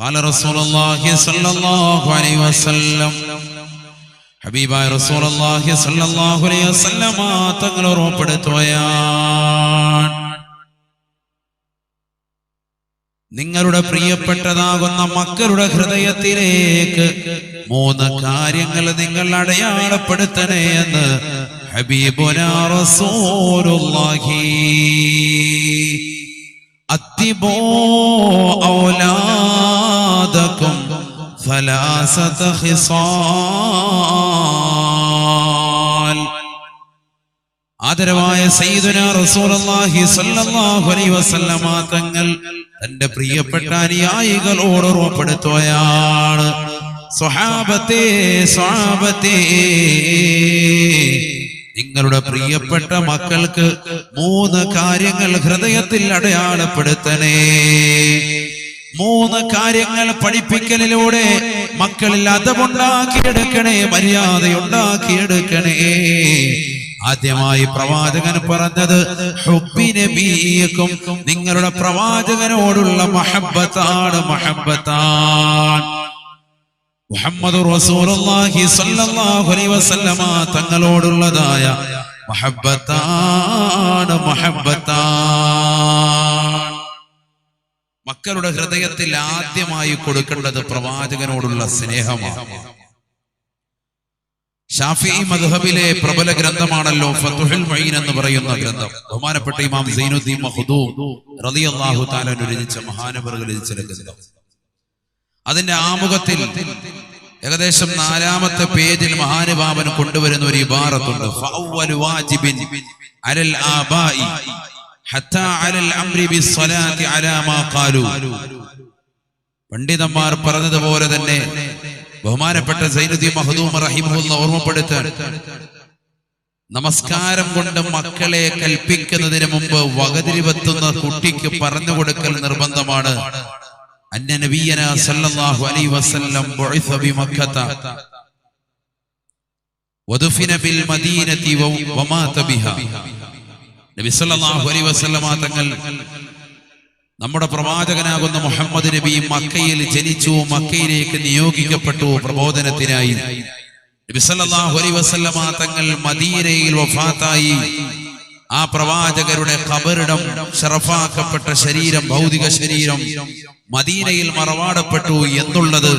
قال رسول الله صلى الله عليه وسلم ഹബീബായ റസൂലുള്ളാഹി സ്വല്ലല്ലാഹു അലൈഹി വസല്ലമ തങ്ങൾ ഉറപ്പെടുത്തുകയാണ് നിങ്ങളുടെ പ്രിയപ്പെട്ടതാകുന്ന മക്കളുടെ ഹൃദയത്തിലേക്ക് മൂന്ന് കാര്യങ്ങൾ നിങ്ങൾ അടയാളപ്പെടുത്തണേ എന്ന് ഹബീബുന റസൂലുള്ളാഹി അത്തിബോ ഔലാദക്കും ثلاثة خصال ആദരവായ സയ്യിദുന റസൂലുള്ളാഹി സ്വല്ലല്ലാഹു അലൈഹി വസല്ലമ തങ്ങൾ തന്റെ പ്രിയപ്പെട്ട അനുയായികളോട് ഓർമ്മപ്പെടുത്തുകയാണ് സ്വഹാബത്തെ സ്വഹാബത്തെ നിങ്ങളുടെ പ്രിയപ്പെട്ട മക്കൾക്ക് മൂന്ന് കാര്യങ്ങൾ ഹൃദയത്തിൽ അടയാളപ്പെടുത്തണേ. മൂന്ന് കാര്യങ്ങൾ പഠിപ്പിക്കലിലൂടെ മക്കളിൽ അതമുണ്ടാക്കിയെടുക്കണേ മര്യാദ ഉണ്ടാക്കിയെടുക്കണേ ആദ്യമായി പ്രവാചകൻ പറഞ്ഞത് നിങ്ങളുടെ പ്രവാചകനോടുള്ള മഹബത്താണ് മഹബത്താണ് മുഹമ്മദ് റസൂലുള്ളാഹി സ്വല്ലല്ലാഹു അലൈഹി വസല്ലമ തങ്ങളോടുള്ളതായ മഹബത്താണ് മഹബത്താണ് മക്കളുടെ ഹൃദയത്തിൽ ആദ്യമായി കൊടുക്കേണ്ടത് പ്രവാചകനോടുള്ള സ്നേഹമാണ്. ഷാഫി മധുഹബിലെ പ്രബല ഗ്രന്ഥമാണല്ലോ ഫതുഹുൽ മൈൻ എന്ന് പറയുന്ന ഗ്രന്ഥം. ബഹുമാനപ്പെട്ട ഇമാം സൈനുദ്ദീൻ മഖ്ദൂം റളിയല്ലാഹു തആല രചിച്ച മഹാനവറുകൾ രചിച്ച ഗ്രന്ഥം. അതിന്റെ ആമുഖത്തിൽ ഏകദേശം നാലാമത്തെ പേജിൽ മഹാനുഭാവൻ കൊണ്ടുവരുന്ന ഒരു ഇബാറത്തുണ്ട്. പണ്ഡിതന്മാർ പറഞ്ഞതുപോലെ തന്നെ ബഹുമാനപ്പെട്ട സൈനുദ്ദീൻ മഹദൂം റഹിമുല്ല ഓർമ്മപ്പെടുത്താൻ നമസ്കാരം കൊണ്ട് മക്കളെ കൽപ്പിക്കുന്നതിന് മുമ്പ് വകതിരിവെത്തുന്ന കുട്ടിക്ക് പറഞ്ഞു കൊടുക്കൽ നിർബന്ധമാണ്. അന്ന നബിയന സല്ലല്ലാഹു അലൈഹി വസല്ലം ബുഇസ ബിമക്കത വദുഫിന ബിൽ മദീനതി വമാത ബിഹാ. നബി സല്ലല്ലാഹു അലൈഹി വസല്ലമ തങ്ങൾ നമ്മുടെ പ്രവാചകനാകുന്ന മുഹമ്മദ് നബി മക്കയിൽ ജനിച്ചു മക്കയിലേക്ക് നിയോഗിക്കപ്പെട്ടു പ്രബോധനത്തിനായി. നബി സല്ലല്ലാഹു അലൈഹി വസല്ലമ തങ്ങൾ മദീനയിൽ വഫാത്തായി. ആ പ്രവാചകരുടെ ഖബറിടം ഷറഫാക്കപ്പെട്ട ശരീരം ഭൗതിക ശരീരം മദീനയിൽ മറവാടപ്പെട്ടു എന്നുള്ളത്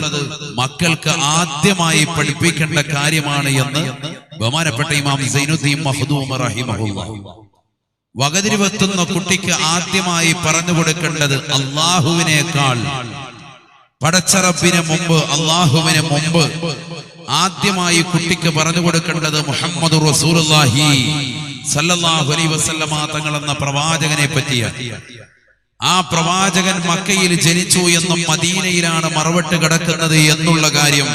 മക്കൾക്ക് ആദ്യമായി പഠിപ്പിക്കേണ്ട കാര്യമാണ് എന്ന് ബഹുമാനപ്പെട്ട ഇമാം സൈനുദ്ദീൻ വകതിരിവെത്തുന്ന കുട്ടിക്ക് ആദ്യമായി പറഞ്ഞു കൊടുക്കേണ്ടത് അള്ളാഹുവിനേക്കാൾ. പടച്ചറപ്പിന് മുമ്പ് അള്ളാഹുവിന് മുമ്പ് ആദ്യമായി കുട്ടിക്ക് പറഞ്ഞു കൊടുക്കേണ്ടത് മുഹമ്മദ് റസൂലുള്ളാഹി സല്ലല്ലാഹു അലൈഹി വസല്ലമ തങ്ങൾ എന്ന പ്രവാചകനെ പറ്റിയാണ്. ആ പ്രവാചകൻ മക്കയിൽ ജനിച്ചു എന്നും മദീനയിലാണ് മറവട്ട് കിടക്കുന്നത് എന്നുള്ള കാര്യം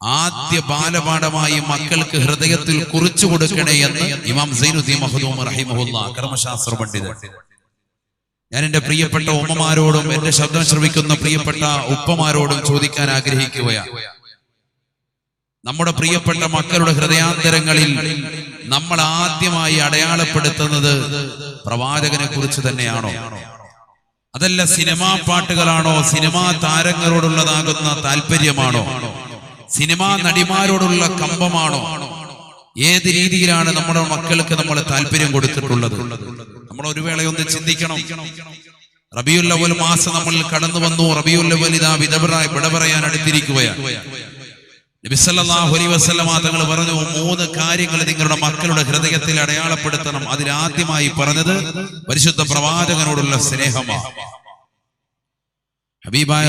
ആദ്യ ബാലപാഠമായി മക്കൾക്ക് ഹൃദയത്തിൽ കുറിച്ചു കൊടുക്കണേ എന്ന് ഇമാം സൈനുദ്ദീൻ മഹദൂം റഹിമഹുല്ല കർമ്മശാസ്ത്ര പണ്ഡിതൻ. ഞാൻ എന്റെ പ്രിയപ്പെട്ട ഉമ്മമാരോടും എന്റെ ശബ്ദം ശ്രവിക്കുന്ന പ്രിയപ്പെട്ട ഉപ്പമാരോടും ചോദിക്കാൻ ആഗ്രഹിക്കുകയാണ്. നമ്മുടെ പ്രിയപ്പെട്ട മക്കളുടെ ഹൃദയാന്തരങ്ങളിൽ നമ്മൾ ആദ്യമായി അടയാളപ്പെടുത്തുന്നത് പ്രവാചകനെ കുറിച്ച് തന്നെയാണോ? അതല്ല സിനിമാ പാട്ടുകളാണോ? സിനിമാ താരങ്ങളോടുള്ളതാകുന്ന താല്പര്യമാണോ? സിനിമാ നടിമാരോടുള്ള കമ്പമാണോ? ഏത് രീതിയിലാണ് നമ്മുടെ മക്കൾക്ക് നമ്മൾ താല്പര്യം കൊടുത്തിട്ടുള്ളത്? നമ്മൾ ഒരു വേളയൊന്ന് ചിന്തിക്കണം. റബിയുല്ലവൽ മാസം നമ്മൾ കടന്നു വന്നു റബിയുല്ലവൽ ഇതാ വിട പറയാൻ അടുത്തിരിക്കുകയാണ്. നബിസല്ലാഹു അലൈ വസ്ലമ തങ്ങൾ പറഞ്ഞു മൂന്ന് കാര്യങ്ങൾ നിങ്ങളുടെ മക്കളുടെ ഹൃദയത്തിൽ അടയാളപ്പെടുത്തണം. അതിലാദ്യമായി പറഞ്ഞത് പരിശുദ്ധ പ്രവാചകനോടുള്ള സ്നേഹമാണ്. ഹബീബായ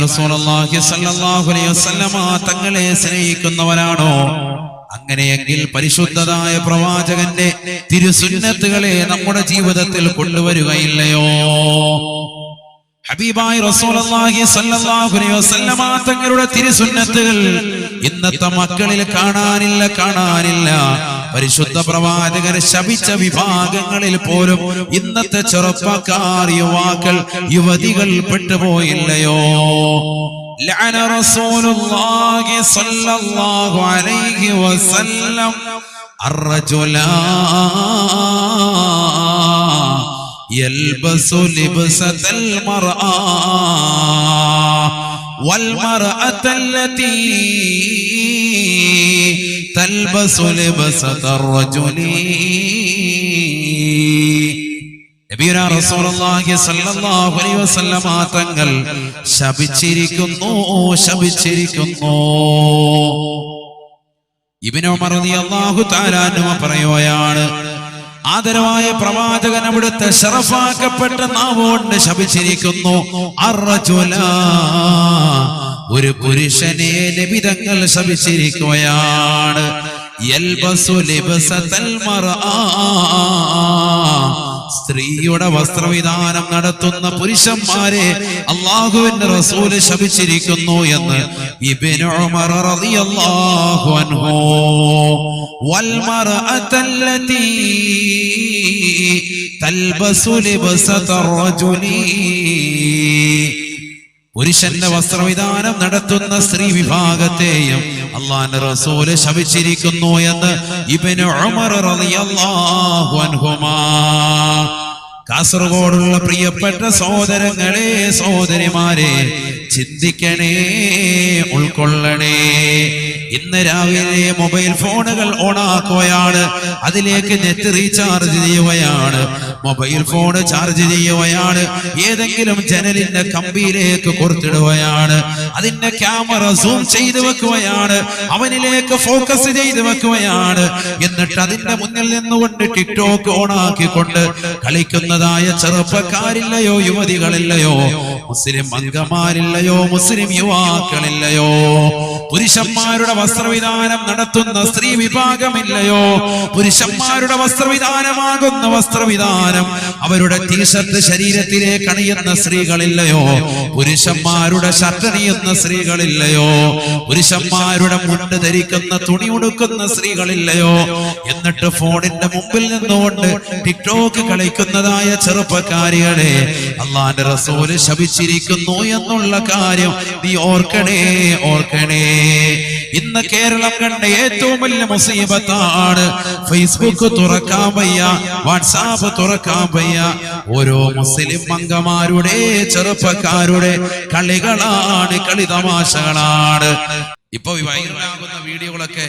തങ്ങളെ അങ്ങനെയെങ്കിൽ പരിശുദ്ധതായ പ്രവാചകന്റെ തിരുസുന്നത്തുകളെ നമ്മുടെ ജീവിതത്തിൽ കൊണ്ടുവരികയില്ലയോ? ഹബീബായ വസല്ലമ തങ്ങളുടെ തിരുസുന്നത്തുകൾ ഇന്നത്തെ മക്കളിൽ കാണാനില്ല കാണാനില്ല പരിശുദ്ധ പ്രവാചകർ ശപിച്ച വിഭാഗങ്ങളിൽ പോലും ഇന്നത്തെ ചെറുപ്പക്കാർ യുവാക്കൾ യുവതികൾ പെട്ടുപോയില്ലയോ لعن رسول الله صلى الله عليه وسلم الرجلان يلبس لبسة المرأة والمرأة التي تلبس لبسة الرجل നബിയുനാ റസൂലുള്ളാഹി സ്വല്ലല്ലാഹു അലൈഹി വസല്ലമ തങ്ങൾ ശപിച്ചിരിക്കുന്നു ശപിച്ചിരിക്കുന്നു ഇബ്നു ഉമർ റളിയല്ലാഹു തആല അൻഹു പറയുകയാണ് ആദരവായ പ്രവാചകൻ അവിടുത്തെ ഷറഫാക്കപ്പെട്ട നാവോണ്ട് ശപിച്ചിരിക്കുന്നു അറചുല ഒരു പുരുഷനെ ലഭിതങ്ങൾ ശപിച്ചിരിക്കുകയാണ് യൽബസു ലിബസ മർആ. സ്ത്രീയുടെ വസ്ത്രവിധാനം നടത്തുന്ന പുരുഷന്മാരെ അള്ളാഹുവിന്റെ റസൂൽ ശപിച്ചിരിക്കുന്നു എന്ന് പുരുഷന്റെ വസ്ത്രവിധാനം നടത്തുന്ന സ്ത്രീ വിഭാഗത്തെയും അള്ളാന്റെ റസൂൽ ശവിച്ചിരിക്കുന്നു എന്ന് ഇബന് ഉമർ കാസർഗോഡുള്ള പ്രിയപ്പെട്ട സഹോദരങ്ങളെ സഹോദരിമാരെ ചിന്തിക്കണേ ഉൾക്കൊള്ളണേ. ഇന്ന് രാവിലെ മൊബൈൽ ഫോണുകൾ ഓണാക്കുകയാണ്. അതിലേക്ക് നെറ്റ് റീചാർജ് ചെയ്യുകയാണ്. മൊബൈൽ ഫോൺ ചാർജ് ചെയ്യുകയാണ്. ഏതെങ്കിലും ജനലിന്റെ കമ്പിയിലേക്ക് കൊടുത്തിടുകയാണ്. അതിന്റെ ക്യാമറ സൂം ചെയ്തു വെക്കുകയാണ്. അവനിലേക്ക് ഫോക്കസ് ചെയ്തു വെക്കുകയാണ്. എന്നിട്ട് അതിന്റെ മുന്നിൽ നിന്നുകൊണ്ട് ടിക്ടോക്ക് ഓണാക്കിക്കൊണ്ട് കളിക്കുന്നതായ ചെറുപ്പക്കാരില്ലയോ യുവതികളില്ലയോ മുസ്ലിം അംഗമാരില്ലയോ മുസ്ലിം യുവാക്കളില്ലയോ പുരുഷന്മാരുടെ വസ്ത്രവിധാനം നടത്തുന്ന സ്ത്രീ വിഭാഗമില്ലയോ പുരുഷന്മാരുടെ വസ്ത്രവിധാനമാകുന്ന വസ്ത്രവിധാനം അവരുടെ ടീഷർട്ട് ശരീരത്തിലേക്ക് അണിയുന്ന സ്ത്രീകളില്ലയോ പുരുഷന്മാരുടെ ഷർട്ട് അണിയുന്ന സ്ത്രീകളില്ലയോ പുരുഷന്മാരുടെ മുണ്ട് ധരിക്കുന്ന തുണി ഉടുക്കുന്ന സ്ത്രീകളില്ലയോ എന്നിട്ട് ഫോണിന്റെ മുമ്പിൽ നിന്നുകൊണ്ട് ടിക്ടോക്ക് കളിക്കുന്നതായ ചെറുപ്പക്കാരികളെ അള്ളാന്റെ റസൂൽ ശപിച്ചിരിക്കുന്നു എന്നുള്ള കാര്യം നീ ഓർക്കണേ ഓർക്കണേ. ഇന്ന് കേരളം കണ്ട ഏറ്റവും വലിയ മുസീബത്താണ്. ഫേസ്ബുക്ക് തുറക്കാൻ വയ്യ വാട്സാപ്പ് തുറക്കാൻ വയ്യ. ഓരോ മുസ്ലിം അംഗമാരുടെ ചെറുപ്പക്കാരുടെ കളികളാണ് കളിതമാശകളാണ്. ഇപ്പൊ വൈറലാകുന്ന വീഡിയോകളൊക്കെ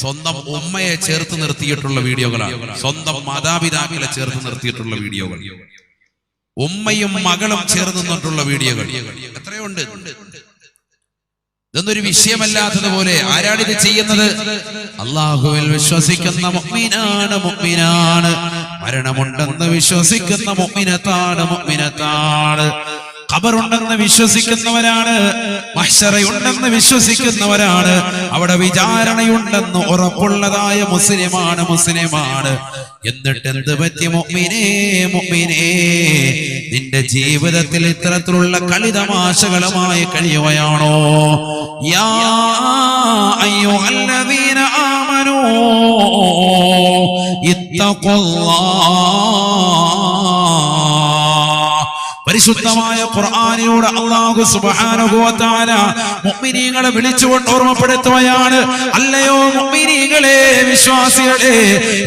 സ്വന്തം ഉമ്മയെ ചേർത്ത് നിർത്തിയിട്ടുള്ള വീഡിയോകളാണ്. സ്വന്തം മാതാപിതാക്കളെ ചേർത്ത് നിർത്തിയിട്ടുള്ള വീഡിയോകൾ. ഉമ്മയും മകളും ചേർന്ന് നിന്നിട്ടുള്ള വീഡിയോകൾ. എത്രയുണ്ട്? ഇതൊന്നൊരു വിഷയമല്ലാത്തതുപോലെ ആരാണിത് ചെയ്യുന്നത്? അള്ളാഹുവിൽ വിശ്വസിക്കുന്ന മുഅ്മിനാണ് മുഅ്മിനാണ് മരണമുണ്ടെന്ന് വിശ്വസിക്കുന്ന മുഅ്മിനത്താണ് മുഅ്മിനത്താണ് ഖബറുണ്ടെന്ന് വിശ്വസിക്കുന്നവരാണ് മഹ്ശറയുണ്ടെന്ന് വിശ്വസിക്കുന്നവരാണ് അവിടെ വിചാരണയുണ്ടെന്ന് ഉറപ്പുള്ളതായ മുസ്ലിമാണ് മുസ്ലിമാണ്. എന്നിട്ട് എന്ത് പറ്റി മുഅ്മിനേ നിന്റെ ജീവിതത്തിൽ ഇത്തരത്തിലുള്ള കളിതമാശകളുമായി കഴിയുകയാണോ? യാ അയ്യുഹല്ലദീന ആമനൂ ഇത്തഖുല്ലാഹ് പരിശുദ്ധമായ ഖുർആാനിയോട് അള്ളാഹു തആല മുഅ്മിനീങ്ങളെ വിളിച്ചുകൊണ്ട് ഓർമ്മപ്പെടുത്തുകയാണ്. അല്ലയോ മുഅ്മിനീങ്ങളെ വിശ്വാസികളെ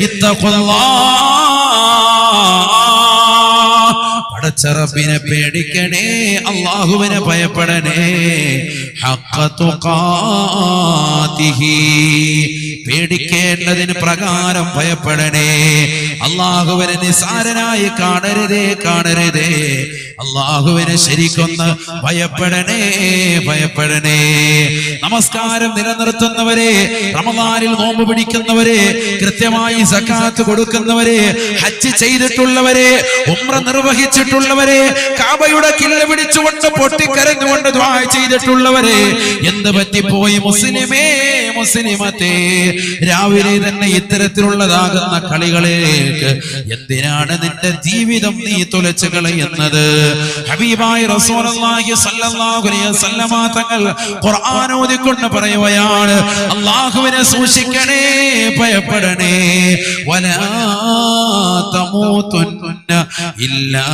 ഇത്തഖുല്ലാഹ് പടച്ചറബിനെ പേടിക്കണേ അള്ളാഹുവിനെ ഭയപ്പെടണേ. പേടിക്കേണ്ടതിന് പ്രകാരം ഭയപ്പെടണേ. അള്ളാഹുവിനെ നിസാരനായി കാണരുതേ കാണരുതേ. അള്ളാഹുവിനെ ശരിക്കൊന്ന് ഭയപ്പെടണേ ഭയപ്പെടണേ. നമസ്കാരം നിലനിർത്തുന്നവരെ റമദാനിൽ നോമ്പ് പിടിക്കുന്നവരെ കൃത്യമായി സക്കാത്ത് കൊടുക്കുന്നവരെ ഹജ്ജ് ചെയ്തിട്ടുള്ളവരെ ഉമ്ര നിർവഹിച്ചിട്ടുള്ളവരെ കാബയുടെ കില്ല പിടിച്ചുകൊണ്ട് പൊട്ടിക്കരഞ്ഞുകൊണ്ട് ദ്വാ ചെയ്തിട്ടുള്ളവരെ എന്ത് പറ്റിപ്പോയി മുസ്ലിമേ മുസ്ലിമത്തെ? രാവിലെ തന്നെ ഇത്തരത്തിലുള്ളതാകുന്ന കളികളിലേക്ക് എന്തിനാണ് നിന്റെ ജീവിതം നീ തുലച്ചു കളയുന്നത്? ഹബീബായി റസൂലുള്ളാഹി സല്ലല്ലാഹു അലൈഹി വസല്ലമ തങ്ങൾ ഖുർആൻ ഓതിക്കൊണ്ട് പറയുകയാണ് അല്ലാഹുവിനെ സൂക്ഷിക്കണേ ഭയപ്പെടണേ വലാ തമൂതുന്ന ഇല്ലാ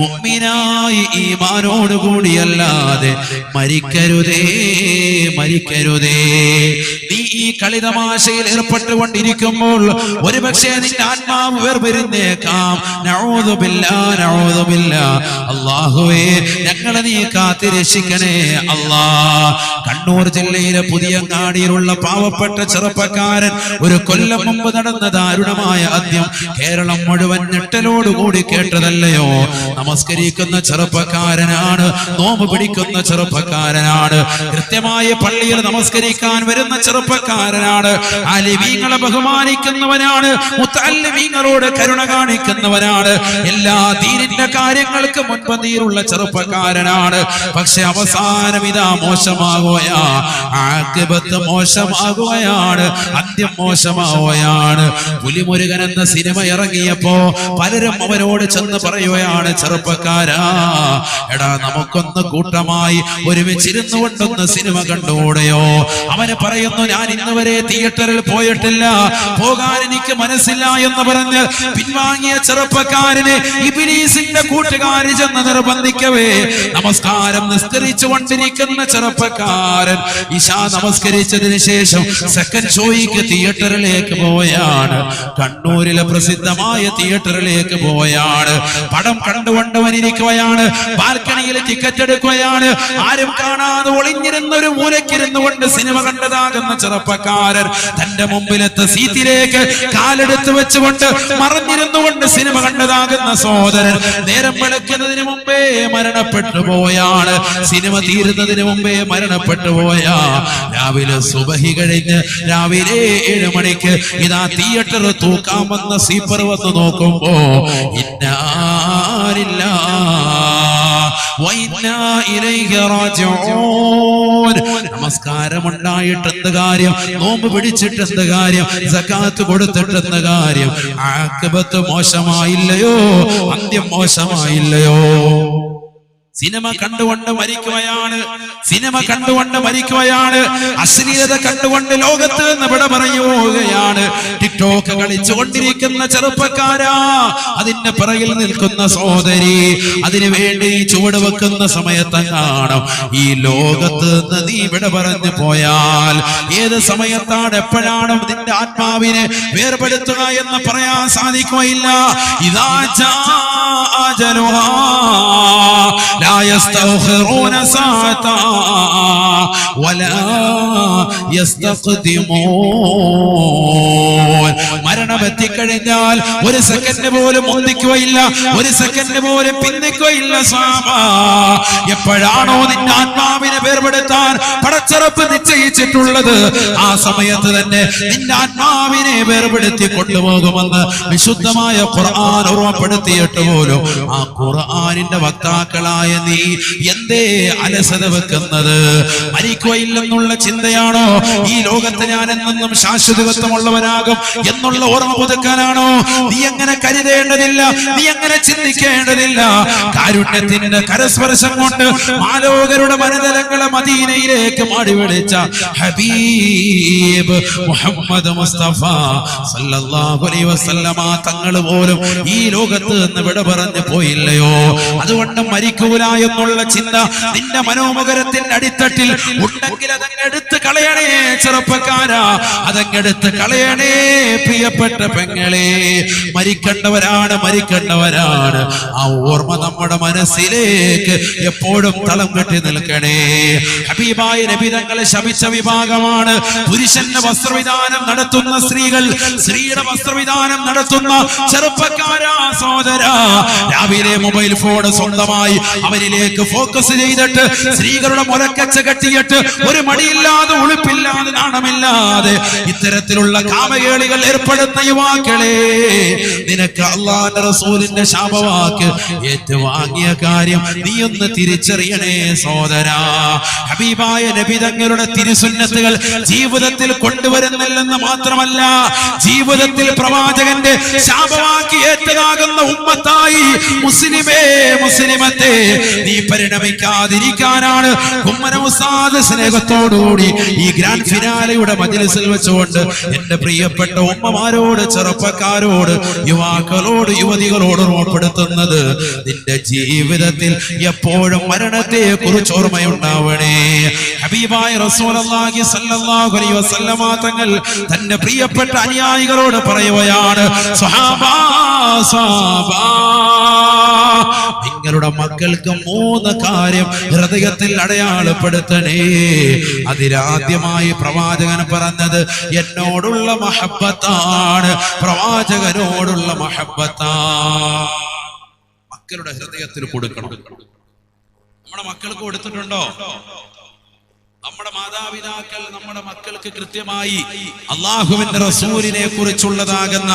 മുഅ്മിനായി ഈമാനോട് കൂടിയല്ലാതെ മരിക്കരുതേ മരിക്കരുതേ. നീ ഈ കളിതമാശയിൽ ഏർപ്പെട്ടുകൊണ്ടിരിക്കുമ്പോൾ ഒരുപക്ഷെ നിന്റെ ആത്മാവ് വേർപെരുന്നേക്കാം അള്ളാഹുവേ ഞങ്ങളെ നീ കാത്തിരക്ഷിക്കണേ അള്ളാ കണ്ണൂർ ജില്ലയിലെ പുതിയ പുതിയങ്ങാടിയിലുള്ള പാവപ്പെട്ട ചെറുപ്പക്കാരൻ ഒരു കൊല്ലം മുമ്പ് നടന്ന ദാരുണമായ ആദ്യം കേരളം മുഴുവൻ ഞെട്ടലോടുകൂടി കേട്ടതല്ലയോ? നമസ്കരിക്കുന്ന ചെറുപ്പക്കാരനാണ് നോമ്പ് പിടിക്കുന്ന ചെറുപ്പക്കാരനാണ് കൃത്യമായി പള്ളിയിൽ നമസ്കരിക്കാൻ വരുന്ന ചെറുപ്പക്കാരനാണ് അലിവീങ്ങളെ ബഹുമാനിക്കുന്നവനാണ് മുത്തല്ലിവീങ്ങളോട് കരുണ കാണിക്കുന്നവനാണ് എല്ലാ തീരിന്റെ കാര്യങ്ങൾക്ക് മുൻപന്തിയിലുള്ള ചെറുപ്പക്കാരനാണ്. പക്ഷെ അവസാനം ഇതാ മോശമാകുകയാ. ആക്കിബത്ത് മോശമാകുകയാണ് അന്ത്യം മോശമാവുകയാണ് പുലിമുരുകൻ എന്ന സിനിമ ഇറങ്ങിയപ്പോ പലരും അവരോട് ചെന്ന് പറയുകയാണ് ചെറുപ്പക്കാരാ എടാ നമുക്കൊന്ന് കൂട്ടമായി ഒരുമിച്ചിരുന്നു കൊണ്ടൊന്ന് സിനിമ കണ്ടുകൂടെയോ? അവന് പറയുന്നു ഞാൻ ഇന്ന് വരെ തിയേറ്ററിൽ പോയിട്ടില്ല. പോകാൻ എനിക്ക് മനസ്സില്ല എന്ന് പറഞ്ഞ് പിൻവാങ്ങിയ ചെറുപ്പക്കാരനെ ഇബിലീസിന്റെ കൂട്ടുകാരി ചെന്ന് നിർബന്ധിക്കവേ. നമസ്കാരം നിസ്കരിച്ചു കൊണ്ടിരിക്കുന്ന ചെറുപ്പക്കാരൻ ഇശാ നമസ്കരിച്ചതിന് ശേഷം സെക്കൻഡ് ഷോയ്ക്ക് തിയേറ്ററിലേക്ക് പോയാണ്. കണ്ണൂരിലെ പ്രസിദ്ധമായ തിയേറ്ററിലേക്ക് പോവുകയാണ്. പടം കണ്ടുകൊണ്ടവനിരിക്കുകയാണ്. ബാൽക്കണിയിൽ ടിക്കറ്റ് എടുക്കുകയാണ്. ആരും കാണാതെ ഒളിഞ്ഞിരുന്ന ഒരു മൂലക്കിരുന്നു കൊണ്ട് സിനിമ കണ്ടതാകുന്ന ചെറുപ്പക്കാരൻ തന്റെ മുമ്പിലെത്ത സീറ്റിലേക്ക് കാലെടുത്ത് വെച്ചുകൊണ്ട് മറഞ്ഞിരുന്നു കൊണ്ട് സിനിമ കണ്ടതാകുന്ന സോദരൻ നേരം വെളുക്കുന്നതിന് മുമ്പേ മരണപ്പെട്ടു പോയാണ്. സിനിമ തീരുന്നതിന് മുമ്പേ മരണപ്പെട്ടു പോയാ. രാവിലെ സുബഹി കഴിഞ്ഞ് രാവിലെ ഏഴ് മണിക്ക് ഇതാ തിയേറ്റർ തൂക്കാമെന്ന സീപ്പർ വന്ന് നോക്കുമ്പോ ഇന്നാരില്ല. നമസ്കാരം ഉണ്ടായിട്ട് എന്ത് കാര്യം? നോമ്പ് പിടിച്ചിട്ട് എന്ത് കാര്യം? സക്കാത്ത് കൊടുത്തിട്ട് എന്ത് കാര്യം? ആക്കബത്ത് മോശമായില്ലയോ? അന്ത്യം മോശമായില്ലയോ? സിനിമ കണ്ടുകൊണ്ട് മരിക്കുകയാണ് സിനിമ കണ്ടുകൊണ്ട് മരിക്കുകയാണ് അശ്ലീലത കണ്ടുകൊണ്ട് ലോകത്ത് നിന്ന് വിട പറയുകയാണ് ടിക്ടോക്ക് കളിച്ചു കൊണ്ടിരിക്കുന്ന ചെറുപ്പക്കാരാ അതിന്റെ പിറകിൽ നിൽക്കുന്ന സഹോദരി അതിനു വേണ്ടി ചുവട് വെക്കുന്ന സമയത്താണ് ഈ ലോകത്ത് നിന്ന് നീ ഇവിടെ പറഞ്ഞു പോയാൽ ഏത് സമയത്താണ് എപ്പോഴാണ് നിന്റെ ആത്മാവിനെ വേർപെടുത്തുക എന്ന് പറയാൻ സാധിക്കുകയില്ല ഇതാ لا يستأخرون ساعة ولا يستقدمون മരണം എത്തിക്കഴിഞ്ഞാൽ ഒരു സെക്കൻഡ് പോലും ഒന്നിക്കുകയില്ല ഒരു സെക്കൻഡ് പോലും പിന്നിക്കുകയില്ല സ്വാമ എപ്പോഴാണോ നിന്റെ ആത്മാവിനെ വേർപെടുത്താൻ പടച്ചറപ്പ് നിശ്ചയിച്ചിട്ടുള്ളത് ആ സമയത്ത് തന്നെ നിന്റെ ആത്മാവിനെ വേർപെടുത്തി കൊണ്ടുപോകുമെന്ന് വിശുദ്ധമായ ഖുർആൻ ഓർമ്മപ്പെടുത്തിയിട്ട് പോലും ആ ഖുർആനിന്റെ വക്താക്കളായ നീ എന്തേ അലസത വെക്കുന്നത്? മരിക്കുകയില്ലെന്നുള്ള ചിന്തയാണോ? ഈ ലോകത്ത് ഞാൻ എന്നെന്നും ശാശ്വതത്വമുള്ളവനാകും എന്നുള്ള ഓർമ്മ പുതുക്കാനാണോ? നീ എങ്ങനെ കരുതേണ്ടതില്ല? നീ എങ്ങനെ ചിന്തിക്കേണ്ടതില്ല? കാരുണ്യത്തിന്റെ കരസ്പർശം കൊണ്ട് മാലോകരുടെ മനതലങ്ങളെ മദീനയിലേക്ക് മാടി വിളിച്ച ഹബീബ് മുഹമ്മദ് മുസ്തഫ സല്ലല്ലാഹു അലൈഹി വസല്ലമ തങ്ങൾ പോലും ഈ ലോകത്ത് നിന്ന് വിട പറഞ്ഞു പോയില്ലയോ? അതുകൊണ്ട് മരിക്കൂല എന്നുള്ള ചിന്ത നിന്റെ മനോമുഖരത്തിന്റെ അടിത്തട്ടിൽ ഉണ്ടെങ്കിൽ അതങ്ങ് എടുത്ത് കളയണേ ചെറുപ്പക്കാരാ. അതങ്ങെടുത്ത് കളയണേ പ്രിയപ്പെട്ട പെങ്ങളെ. മരിക്കേണ്ടവരാണ് മരിക്കേണ്ടവരാണ്. ആ ഓർമ്മ നമ്മുടെ മനസ്സിലേക്ക് എപ്പോഴും തളം കെട്ടി നിൽക്കണേ. ഹബീബായ നബി തങ്ങളെ ശപിച്ച വിഭാഗമാണ് പുരുഷന്റെ വസ്ത്രവിധാനം നടത്തുന്ന സ്ത്രീകൾ സ്ത്രീയുടെ വസ്ത്രവിധാനം നടത്തുന്ന ചെറുപ്പക്കാരാ സോദര രാവിലെ മൊബൈൽ ഫോൺ സ്വന്തമായി അവരിലേക്ക് ഫോക്കസ് ചെയ്തിട്ട് സ്ത്രീകളുടെ മുലക്കച്ച കെട്ടിയിട്ട് ഒരു മടിയില്ലാതെ ഉളുപ്പില്ലാതെ നാണമില്ലാതെ ഇത്തരത്തിലുള്ള കാമകേളികൾ ഏർപ്പെടുന്ന യുവാക്കളെ നിനക്ക് അള്ളാന്റെ റസൂലിന്റെ ശാപവാക്ക് ഏറ്റുവാങ്ങിയ കാര്യം നീ ഒന്ന് തിരിച്ചറിയണേ സോദര ഹബീബായ നബി തങ്ങളുടെ തിരുസുന്നത്തുകൾ ജീവിതത്തിൽ കൊണ്ടുവരുന്നില്ലെന്ന് മാത്രമല്ല ജീവിതത്തിൽ പ്രവാചകന്റെ ശാപമാക്കി ഏറ്റതാകുന്ന ഉമ്മത്തായി മുസ്ലിമേ മുസ്ലിമത്തെ നീ പരിണമിക്കാതിരിക്കാനാണ്. കുമ്മന ഉസ്താദ് സ്നേഹത്തോടുകൂടി ഈ ഗ്രാൻഡ് ഫിനാലയുടെ മജിലിസിൽ വെച്ചുകൊണ്ട് എന്റെ പ്രിയപ്പെട്ട ഉമ്മമാരോട് ചെറുപ്പക്കാരോട് യുവാക്കളോട് യുവതികളോട് ഓർപ്പെടുത്തുന്നത് നിന്റെ ജീവിതത്തിൽ എപ്പോഴും മരണത്തെ കുറിച്ച് ഓർമ്മയുണ്ടാവണേ. ഹബീബായ റസൂലുള്ളാഹി സ്വല്ലല്ലാഹു അലൈഹി വസല്ലമ തങ്ങൾ തന്റെ പ്രിയപ്പെട്ട അനുയായികളോട് പറയുകയാണ് നിങ്ങളുടെ മക്കൾക്ക് മൂന്ന് കാര്യം ഹൃദയത്തിൽ അടയാളപ്പെടുത്തണേ. അതിലാദ്യമായി പ്രവാചകൻ പറഞ്ഞത് എന്നോടുള്ള മഹബത്താണ് പ്രവാചകനോടുള്ള മഹബത്താണ് മക്കളുടെ ഹൃദയത്തിൽ കൊടുക്കണം. നമ്മുടെ മക്കൾക്ക് കൊടുത്തിട്ടുണ്ടോ? നമ്മുടെ മാതാപിതാക്കൾ നമ്മുടെ മക്കൾക്ക് കൃത്യമായി അള്ളാഹുവിന്റെ റസൂലിനെ കുറിച്ചുള്ളതാകുന്ന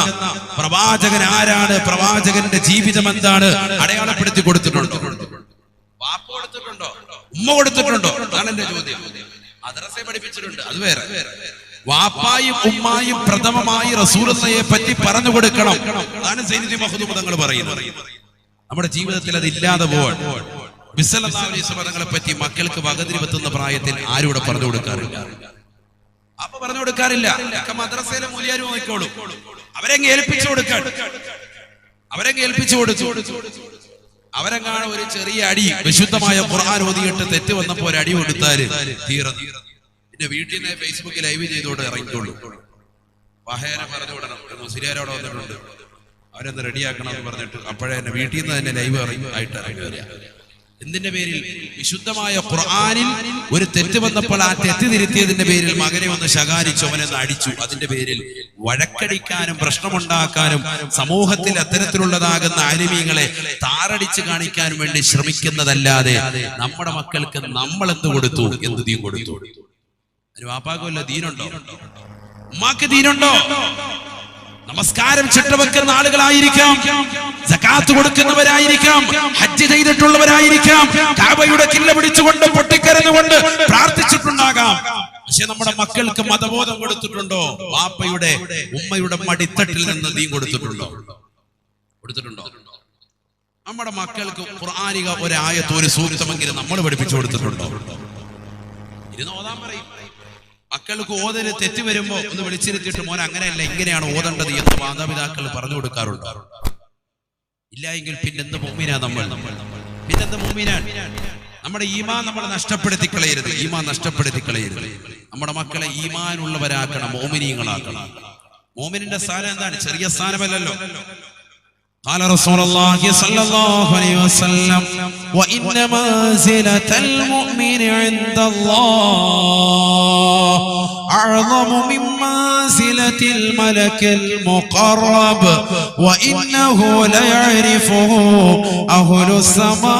പ്രവാചകൻ ആരാണ്? പ്രവാചകന്റെ ജീവിതം എന്താണ്? അടയാളപ്പെടുത്തി കൊടുത്തിട്ടുണ്ടോ? വാപ്പ കൊടുത്തിട്ടുണ്ടോ? ഉമ്മ കൊടുത്തിട്ടുണ്ടോ? അതാണ് എന്റെ ചോദ്യം. മദ്രസ പഠിപ്പിച്ചിട്ടുണ്ട്. അത് വേറെ. വാപ്പായും ഉമ്മായും പ്രഥമമായി റസൂലയെ പറ്റി പറഞ്ഞു കൊടുക്കണം. അതാണ് സൈനിധി മഹദൂബ് തങ്ങൾ പറയുന്നത്. നമ്മുടെ ജീവിതത്തിൽ അത് ഇല്ലാതെ പോവാൻ വിസലങ്ങളെ പറ്റി മക്കൾക്ക് വകതിരിവെത്തുന്ന പ്രായത്തിൽ ആരും പറഞ്ഞു കൊടുക്കാറില്ല അപ്പൊ പറഞ്ഞു കൊടുക്കാറില്ല. മദ്രസയിലെ മൂല്യാരും നോക്കിക്കോളും. അവരെങ്ങ് ഏൽപ്പിച്ചു കൊടുക്കാൻ. അവരെ ഏൽപ്പിച്ചു കൊടുത്തു. അവരെങ്ങാണ് ഒരു ചെറിയ അടി വിശുദ്ധമായ ഖുർആൻ ഓതിയിട്ട് തെറ്റ് വന്നപ്പോ ഒരു അടി കൊടുത്താൽ പിന്നെ വീട്ടിൽ നിന്ന് ഫേസ്ബുക്കിൽ ലൈവ് ചെയ്തോട് ഇറങ്ങിക്കോളൂ. വഹേനെ പറഞ്ഞു വിടണം. മുസ്ലിയാരോടെ വന്നിട്ടുണ്ട്. അവരെന്ന് റെഡിയാക്കണം എന്ന് പറഞ്ഞിട്ട് അപ്പോഴേ വീട്ടിൽ നിന്ന് തന്നെ ലൈവ് ഇറങ്ങി ആയിട്ട് ഇറങ്ങി വരിക. എന്തിന്റെ പേരിൽ? വിശുദ്ധമായ ഖുർആനിൽ ഒരു തെറ്റ് വന്നപ്പോൾ ആ തെറ്റ് തിരുത്തിയതിന്റെ പേരിൽ മകനെ ഒന്ന് ശകാരിച്ചു അവനെ അടിച്ചു. അതിന്റെ പേരിൽ വഴക്കടിക്കാനും പ്രശ്നമുണ്ടാക്കാനും സമൂഹത്തിൽ അത്തരത്തിലുള്ളതാകുന്ന ആലിമീങ്ങളെ താറടിച്ച് കാണിക്കാനും വേണ്ടി ശ്രമിക്കുന്നതല്ലാതെ നമ്മുടെ മക്കൾക്ക് നമ്മൾ എന്ത് കൊടുത്തു? എന്ത് ദീൻ കൊടുത്തു? വാപ്പാക്കുമല്ല ദീനുണ്ടോ? ഉമ്മാക്ക് ദീനുണ്ടോ? നമസ്കാരം ചിട്ടവെക്കുന്ന ആളുകളായിരിക്കാം. സക്കാത്ത് കൊടുക്കുന്നവരായിരിക്കാം. ഹജ്ജ് ചെയ്തിട്ടുള്ളവരായിരിക്കാം. കാബയുടെ കില്ല പിടിച്ചുകൊണ്ട് പൊട്ടിക്കരഞ്ഞുകൊണ്ട് പ്രാർത്ഥിച്ചിട്ടുണ്ടാകാം. പക്ഷെ നമ്മുടെ മക്കൾക്ക് മതബോധം കൊടുത്തിട്ടുണ്ടോ? വാപ്പയുടെ ഉമ്മയുടെ മടിത്തട്ടിൽ നിന്ന് നീ കൊടുത്തിട്ടുണ്ടോ? കൊടുത്തിട്ടുണ്ടോ? നമ്മുടെ മക്കൾക്ക് ഖുർആാനിക ഒരായത്ത് ഒരു സൂക്തമെങ്കിലും നമ്മൾ പഠിപ്പിച്ചു കൊടുത്തിട്ടുണ്ടോ? ഇരുന്ന് ഓതാൻ പറയും. മക്കൾക്ക് ഓതൽ തെറ്റ് വരുമ്പോ ഒന്ന് വിളിച്ചിരുത്തിയിട്ട് മോൻ അങ്ങനെയല്ല ഇങ്ങനെയാണ് ഓതേണ്ടത് എന്ന് മാതാപിതാക്കൾ പറഞ്ഞു കൊടുക്കാറുണ്ട്. ഇല്ല എങ്കിൽ പിന്നെന്ത് മുമ്മിനാ നമ്മൾ? പിന്നെന്ത് മൂമിനാണ് നമ്മുടെ ഈമാൻ നമ്മൾ നഷ്ടപ്പെടുത്തി കളയരുത്. ഈമാൻ നഷ്ടപ്പെടുത്തി കളയരുത്. നമ്മുടെ മക്കളെ ഈമാനുള്ളവരാക്കണം മോമിനീയങ്ങളാക്കണം മോമിനിന്റെ സ്ഥാനം എന്താണ്? ചെറിയ സ്ഥാനമല്ലല്ലോ. قال رسول الله صلى الله عليه وسلم وإن منزلة المؤمن عند الله أعظم من منزلة الملك المقرب وإنه ليعرفه أهل السماء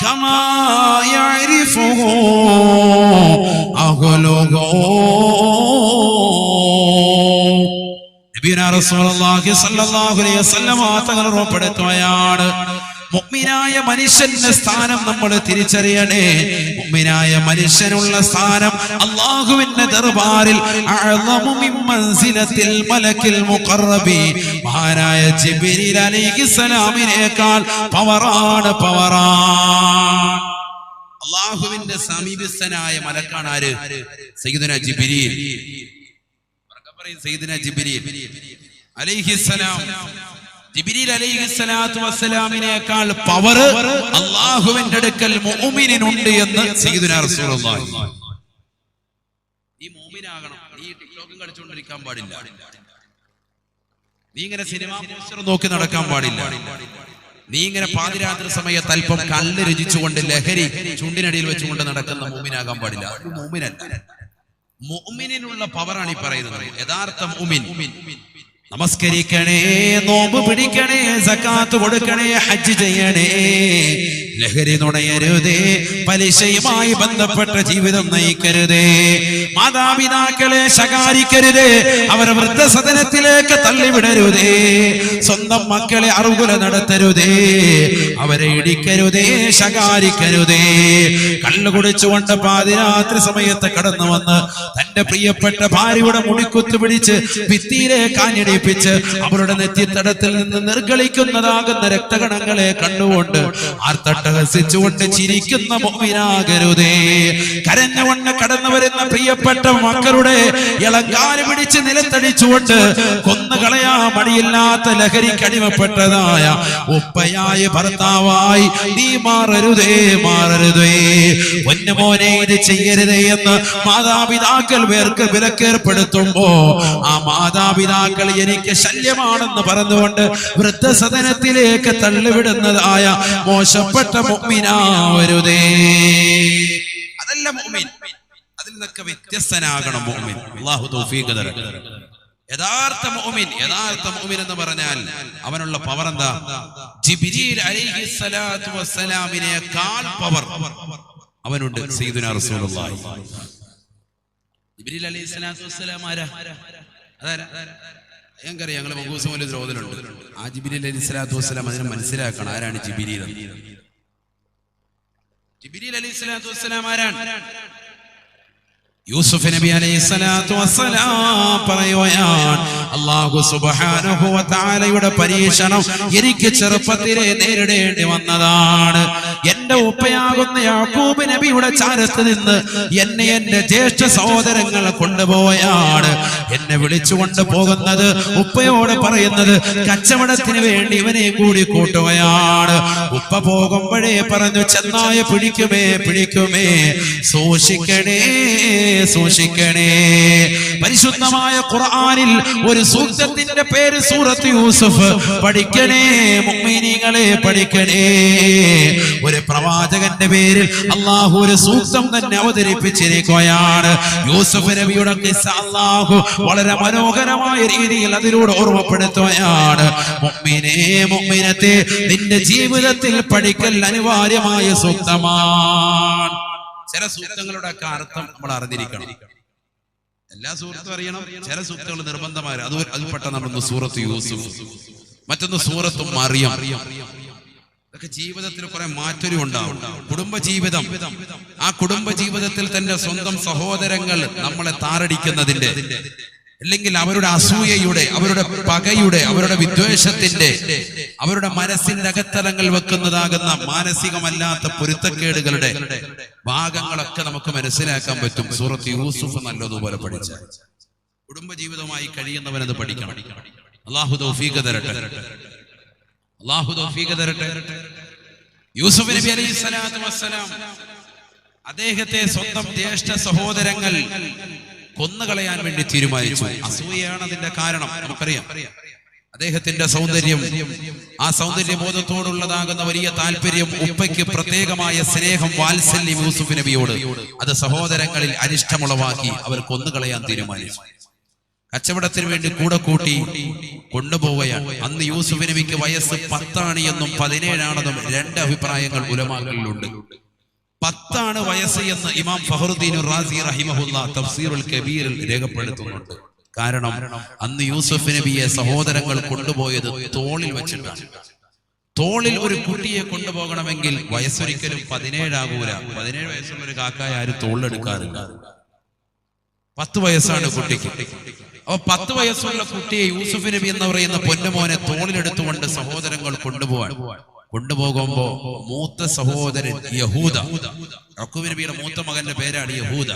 كما يعرفه أهله തങ്ങൾ മുഅ്മിനായ മനുഷ്യന്റെ സ്ഥാനം നമ്മൾ തിരിച്ചറിയണേ. മുഗ്മിനായ മനുഷ്യനുള്ള സ്ഥാനം അള്ളാഹുവിന്റെ ദർബാറിൽ മലക്കിൽ മുഖറബി. മഹാനായ ജിബ്രീൽ അലൈഹിസ്സലാമിനേക്കാൾ പവറാണ് പവറാണ് അള്ളാഹുവിന്റെ സമീപസ്ഥനായ മലക്കാണ് ആര്? ജിബ്രീൽ. ഉറക്കെ അലൈഹിസ്സലാം അലൈഹിസ്സലാത്തു വസ്സലാമിനേക്കാൾ പവർ അടുക്കൽ എന്ന് റസൂലുള്ളാഹി. മുഅ്മിനാകണം. പാടില്ല. നീ ഇങ്ങനെ സിനിമ നോക്കി നടക്കാൻ പാടില്ല. നീ ഇങ്ങനെ പാതിരാത്രി സമയത്ത് അല്പം കല്ല് രചിച്ചുകൊണ്ട് ലഹരി ചുണ്ടിനടിയിൽ വെച്ചുകൊണ്ട് നടക്കുന്ന മൂമിനാകാൻ പാടില്ല. മൂമിനല്ല മുഅ്മിനിനുള്ള പവറാണ് ഈ പറയുന്നത്. യഥാർത്ഥ മുഅ്മിൻ. നമസ്കരിക്കണേ നോമ്പ് പിടിക്കണേ സക്കാത്ത് കൊടുക്കണേ ഹജ്ജ് ചെയ്യണേ. ലഹരി നുണയരുതേ പലിശയുമായി ബന്ധപ്പെട്ട ജീവിതം നയിക്കരുതേ. മാതാപിതാക്കളെ ശകാരിക്കരുതേ അവർ വൃദ്ധസദനത്തിലേക്ക് തള്ളിവിടരുതേ. സ്വന്തം മക്കളെ അറുകുല നടത്തരുതേ അവരെ ഇടിക്കരുതേ ശകാരിക്കരുതേ. കള്ളു കുടിച്ചുകൊണ്ട് പാതിരാത്രി സമയത്ത് കടന്നു വന്ന് തന്റെ പ്രിയപ്പെട്ട ഭാര്യയുടെ മുടിക്കുത്ത് പിടിച്ച് ഭിത്തിയിലെ കാഞ്ഞടിപ്പിച്ച് അവരുടെ നെറ്റിത്തടത്തിൽ നിന്ന് നിർഗളിക്കുന്നതാകുന്ന രക്തഗണങ്ങളെ കണ്ടുകൊണ്ട് ആർത്തട്ടഹസിച്ചുകൊണ്ട് ചിരിക്കുന്ന മോമിനാകരുതേ കരഞ്ഞുകൊണ്ട് കടന്നു വരുന്ന പ്രിയപ്പെട്ട മക്കളുടെ ഇളങ്കാൽ പിടിച്ച് നിലത്തടിച്ചുകൊണ്ട് കൊന്നുകളയാ മടിയില്ലാത്ത ലഹരിക്ക് അടിമപ്പെട്ടതായ ഉപ്പയായ ഭർത്താവായി നീ മാറരുതേ മാറരുതേ. പൊന്നുമോനെ ഇത് ചെയ്യരുതേ എന്ന് മാതാപിതാക്കൾ പേർക്ക് വിലക്കേർപ്പെടുത്തുമ്പോ ആ മാതാപിതാക്കൾ എനിക്ക് ശല്യമാണെന്ന് പറഞ്ഞുകൊണ്ട് വൃദ്ധസദനത്തിലേക്ക് തള്ളിവിടുന്നതായ മോശപ്പെട്ട മുഅ്മിനാവരുതേ. അതല്ല മുഅ്മിൻ. അതിൽ നിന്നൊക്കെ വ്യത്യസ്തനാകണം തൗഫീഖ് തരട്ടെ യഥാർത്ഥ യഥാർത്ഥ എന്ന് പറഞ്ഞാൽ അവനുള്ള പവർ എന്താ? ജിബ്രീൽ അലൈഹി സ്വലാത്തു പവർ അവനുണ്ട് സയ്യിദുനാ റസൂലുള്ളാഹി. ജിബ്രീൽ അലൈഹി സ്വലാത്തു വസ്സലാം ആരാ? അതാരാ? ഞങ്ങൾക്കറിയാം ഞങ്ങൾ മങ്കൂസ് പോലെ ദ്രോഹത്തിലുണ്ട്. ആ ജിബിരി അലൈഹി സ്വലാത്തു വസ്സലാം അതിനെ മനസ്സിലാക്കണം ആരാണ് ജിബിരി ജിബിരി അലൈഹി സ്വലാത്തു വസ്സലാം ആരാണ്? യൂസുഫ് നബി അലൈഹി സ്വലാത്തു വസ്സലാം പറയുകയാണ് അല്ലാഹു സുബാനുഭവത്താലയുടെ പരീക്ഷണം എനിക്ക് ചെറുപ്പത്തിലെ നേരിടേണ്ടി വന്നതാണ്. എന്റെ ഉപ്പയാകുന്ന യാക്കൂബ് നബിയുടെ ചാരത്ത് നിന്ന് എന്നെ എന്റെ ജ്യേഷ്ഠ സഹോദരങ്ങൾ കൊണ്ടുപോയാണ്. എന്നെ വിളിച്ചുകൊണ്ട് പോകുന്നത് ഉപ്പയോട് പറയുന്നത് കച്ചവടത്തിന് വേണ്ടി ഇവനെ കൂടി കൂട്ടുകയാണ്. ഉപ്പ പോകുമ്പോഴേ പറഞ്ഞു ചെന്നായ പിടിക്കുമേ പിടിക്കുമേ. സൂക്ഷിക്കണേ സൂക്ഷിക്കണേ. പരിശുദ്ധമായ ഖുർആാനിൽ ഒരു സൂക്തത്തിന്റെ പേര് സൂറത്ത് യൂസഫ്. പഠിക്കണേ മുഅ്മിനീങ്ങളെ പഠിക്കണേ. ഒരു പ്രവാചകന്റെ പേരിൽ അള്ളാഹു ഒരു സൂക്തം തന്നെ അവതരിപ്പിച്ചിരിക്കുകയാണ്. യൂസഫ് നബിയുടെ അള്ളാഹു വളരെ മനോഹരമായ രീതിയിൽ അതിലൂടെ ഓർമ്മപ്പെടുത്തുകയാണ്. മുഅ്മിനേ മുഅ്മിനത്തെ നിന്റെ ജീവിതത്തിൽ പഠിക്കൽ അനിവാര്യമായ സൂക്തമാണ്. ചില സൂക്തങ്ങളുടെ അർത്ഥം നമ്മൾ അറിഞ്ഞിരിക്കണം. എല്ലാ സുഹൃത്തും അറിയണം. ചില സൂക്തങ്ങൾ നിർബന്ധമായ അത് അതിൽപ്പെട്ട നമ്മളൊന്ന് സൂറത്ത് യൂസുഫ് മറ്റൊന്ന് സൂറത്ത് മറിയം. ഇതൊക്കെ ജീവിതത്തിൽ കുറെ മാറ്റൊരു ഉണ്ടാവും. കുടുംബ ജീവിതം ആ കുടുംബജീവിതത്തിൽ തന്റെ സ്വന്തം സഹോദരങ്ങൾ നമ്മളെ താറടിക്കുന്നതിന്റെ അല്ലെങ്കിൽ അവരുടെ അസൂയയുടെ അവരുടെ പകയുടെ അവരുടെ വിദ്വേഷത്തിന്റെ അവരുടെ മനസ്സിന്റെ അകത്തലങ്ങൾ വെക്കുന്നതാകുന്ന മാനസികമല്ലാത്ത പൊരുത്തക്കേടുകളുടെ ഭാഗങ്ങളൊക്കെ നമുക്ക് മനസ്സിലാക്കാൻ പറ്റും. സൂറത്ത് യൂസുഫ് നല്ലതുപോലെ പഠിച്ച. കുടുംബജീവിതമായി കഴിയുന്നവനത് പഠിക്കണം. അള്ളാഹു തൗഫീഖ് തരട്ടെ. അള്ളാഹു തൗഫീഖ് തരട്ടെ. യൂസുഫ് നബി അലൈഹി സ്വലാത്തു വസ്സലാം അദ്ദേഹത്തെ സ്വന്തം ജ്യേഷ്ഠ സഹോദരങ്ങൾ കൊന്നുകളയാൻ വേണ്ടി തീരുമാനിച്ചു. അസൂയയാണ് അതിന്റെ കാരണം. നമുക്കറിയാം. അദ്ദേഹത്തിന്റെ സൗന്ദര്യം ആ സൗന്ദര്യ ബോധത്തോടുള്ളതാകുന്ന വലിയ താല്പര്യം ഉപ്പയ്ക്ക് പ്രത്യേകമായ സ്നേഹം വാത്സല്യം യൂസുഫ് നബിയോട്. അത് സഹോദരങ്ങളിൽ അനിഷ്ടമുളവാക്കി അവർ കൊന്നുകളയാൻ തീരുമാനിച്ചു. കച്ചവടത്തിന് വേണ്ടി കൂടെ കൂട്ടി കൊണ്ടുപോവുകയാണ്. അന്ന് യൂസുഫ് നബിക്ക് വയസ്സ് പത്താണ് എന്നും പതിനേഴാണെന്നും രണ്ട് അഭിപ്രായങ്ങൾ ഉലമാക്കളിലുണ്ട്. പത്താണ് വയസ്സ് എന്ന് ഇമാം ഫഹറുദ്ദീൻ റാസി റഹിമഹുല്ല തഫ്സീറുൽ കബീറിൽ രേഖപ്പെടുത്തുന്നുണ്ട്. കാരണം അന്ന് യൂസഫ് നബിയെ സഹോദരങ്ങൾ കൊണ്ടുപോയത് തോളിൽ വെച്ചിട്ടാണ്. തോളിൽ ഒരു കുട്ടിയെ കൊണ്ടുപോകണമെങ്കിൽ വയസ്സൊരിക്കലും പതിനേഴാകൂല. പതിനേഴ് വയസ്സുള്ള ഒരു കാക്കായ ആരും തോളിലെടുക്കാറില്ല. പത്ത് വയസ്സാണ് കുട്ടിക്ക്. അപ്പൊ പത്ത് വയസ്സുള്ള കുട്ടിയെ യൂസുഫ് നബി എന്ന് പറയുന്ന പൊന്നുമോനെ തോളിലെടുത്തുകൊണ്ട് സഹോദരങ്ങൾ കൊണ്ടുപോവാൻ കൊണ്ടുപോകുമ്പോ മൂത്ത സഹോദരൻ യഹൂദ. റക്കുബിനബിയുടെ നബിയുടെ മൂത്ത മകന്റെ പേരാണ് യഹൂദ.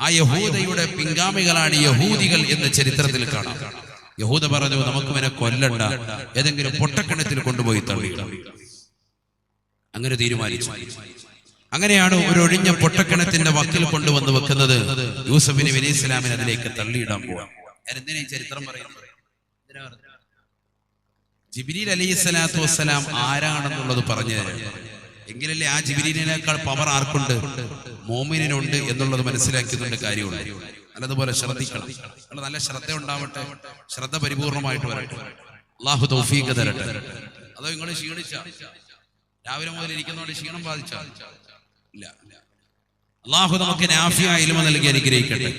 ആ യഹൂദയുടെ പിൻഗാമികളാണ് യഹൂദികൾ എന്ന ചരിത്രത്തിൽ കാണാം. യഹൂദ പറഞ്ഞു നമുക്ക് ഇവനെ കൊല്ലണ്ട. ഏതെങ്കിലും പൊട്ടക്കിണത്തിൽ കൊണ്ടുപോയി തള്ളി അങ്ങനെ തീരുമാനിച്ചു. അങ്ങനെയാണ് ഒരു ഒഴിഞ്ഞ പൊട്ടക്കിണത്തിന്റെ വക്കിൽ കൊണ്ടുവന്ന് വെക്കുന്നത്. യൂസഫിന് ഇസ്ലാമിന് അതിലേക്ക് തള്ളിയിടാൻ പോവാം. ചരിത്രം പറയുന്നത്? ജിബിരിൽ അലൈഹി സ്വലാത്തു വസ്സലാം ആരാണെന്നുള്ളത് പറഞ്ഞു തരാം എങ്കിലല്ലേ ആ ജിബിരിനേക്കാൾ പവർ ആർക്കുണ്ട്? മോമിനുണ്ട് എന്നുള്ളത് മനസ്സിലാക്കുന്നുണ്ട് കാര്യമുണ്ട്. നല്ലതുപോലെ ശ്രദ്ധിക്കണം. നല്ല ശ്രദ്ധ ഉണ്ടാവട്ടെ ശ്രദ്ധ പരിപൂർണമായിട്ട് വരട്ടെ. അള്ളാഹു തൗഫീഖ് തരട്ടെ. അതോ നിങ്ങൾ ക്ഷീണിച്ച? രാവിലെ മുതൽ ഇരിക്കുന്നതുകൊണ്ട് ക്ഷീണം ബാധിച്ച? ഇല്ല. അള്ളാഹു നമുക്ക് നാഫിയ ഇലമ നൽകി അനുഗ്രഹിക്കട്ടെ.